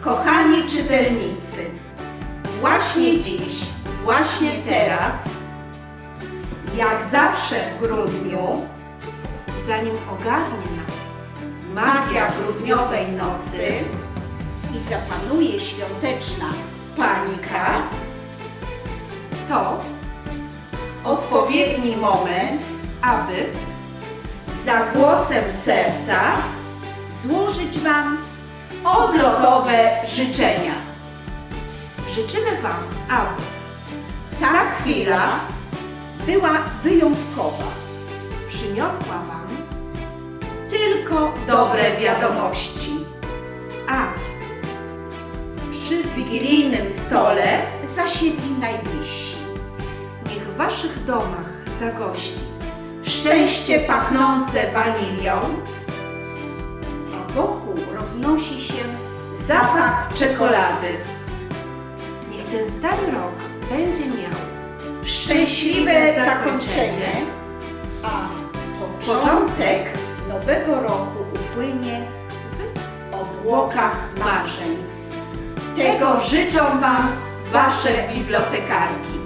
Kochani czytelnicy, właśnie dziś, właśnie teraz, jak zawsze w grudniu, zanim ogarnie nas magia grudniowej nocy i zapanuje świąteczna panika, to, odpowiedni moment aby za głosem serca złożyć Wam odlotowe życzenia. życzymy Wam, aby Ta chwila była wyjątkowa. przyniosła Wam, Tylko dobre wiadomości. a Przy wigilijnym stole zasiedli najbliżsi. niech w Waszych domach zagości Szczęście pachnące wanilią, a wokół roznosi się zapach czekolady. Niech ten stary rok będzie miał Szczęśliwe zakończenie, a początek nowego roku upłynie w obłokach marzeń. Tego życzą Wam Wasze bibliotekarki.